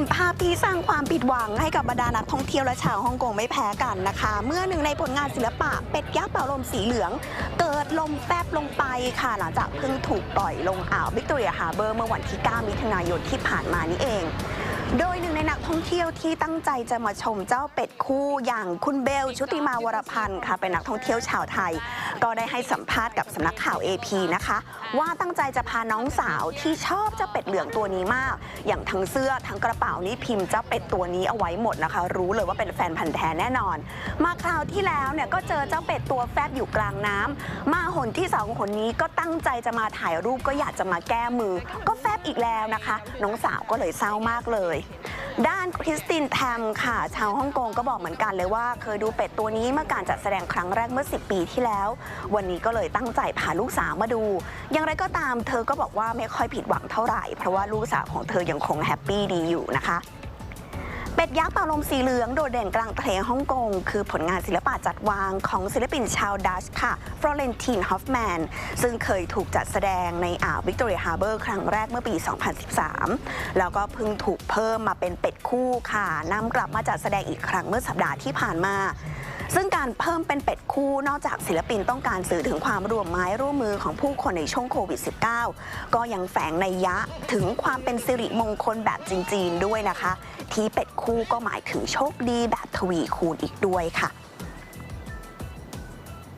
เป็นภาพที่สร้างความผิดหวังให้กับบรรดานักท่องเที่ยวและชาวฮ่องกงไม่แพ้กันนะคะ เมื่อหนึ่งในผลงานศิลปะเป็ดยักษ์เป่าลมสีเหลือง เกิดลมแฟบลงไปค่ะหลังจากเพิ่งถูกปล่อยลงอ่าววิกตอเรียฮาร์เบอร์เมื่อวันที่ 9 มิถุนายนที่ผ่านมานี้เอง โดยหนึ่งในนักท่องเที่ยวที่ตั้งใจจะมาชมเจ้าเป็ดคู่อย่างคุณเบล ชุติมาวรพันธ์ค่ะเป็นนักท่องเที่ยวชาวไทย ก็ได้ให้สัมภาษณ์กับสำนักข่าว AP นะคะ ว่าตั้งใจจะพาน้องสาวที่ชอบเจ้าเป็ดเหลืองตัวนี้มาก อย่างทั้งเสื้อทั้งกระเป๋านี่พิมพ์เจ้าเป็ดตัวนี้เอาไว้หมดนะคะ รู้เลยว่าเป็นแฟนพันธ์แท้แน่นอน มาคราวที่แล้วเนี่ยก็เจอเจ้าเป็ดตัวแฟบอยู่กลางน้ำมาหนที่สองคนนี้ก็ตั้งใจจะมาถ่ายรูปก็อยากจะมาแก้มือ ก็แฟบอีกแล้วนะคะ น้องสาวก็เลยเศร้ามากเลยด้านคริสตินแทมค่ะ ชาวฮ่องกงก็บอกเหมือนกันเลยว่า เคยดูเป็ดตัวนี้เมื่อการจัดแสดงครั้งแรกเมื่อ 10 ปีที่แล้ว วันนี้ก็เลยตั้งใจพาลูกสาวมาดู อย่างไรก็ตามเธอก็บอกว่าไม่ค่อยผิดหวังเท่าไหร่ เพราะว่าลูกสาวของเธอยังคงแฮปปี้ดีอยู่นะคะ เป็ดยักษ์เป่าลมสีเหลืองโดดเด่นกลางทะเลฮ่องกง คือผลงานศิลปะจัดวางของศิลปินชาวดัชค่ะฟลอเรนตินฮอฟแมนซึ่งเคยถูกจัดแสดงในอ่าววิกตอเรียฮาร์เบอร์ครั้งแรกเมื่อปี 2013 แล้วก็เพิ่งถูกเพิ่มมาเป็นเป็ดคู่ค่ะนำกลับมาจัดแสดงอีกครั้งเมื่อสัปดาห์ที่ผ่านมา ซึ่งการเพิ่มเป็นเป็ดคู่นอกจากศิลปินต้องการสื่อถึงความร่วมไม้ร่วมมือของผู้คนในช่วงโควิด -19 ก็ยังแฝงในยะถึงความเป็นสิริมงคลแบบจีนๆด้วยนะคะ ที่เป็ดคู่ก็หมายถึงโชคดีแบบทวีคูณอีกด้วยค่ะ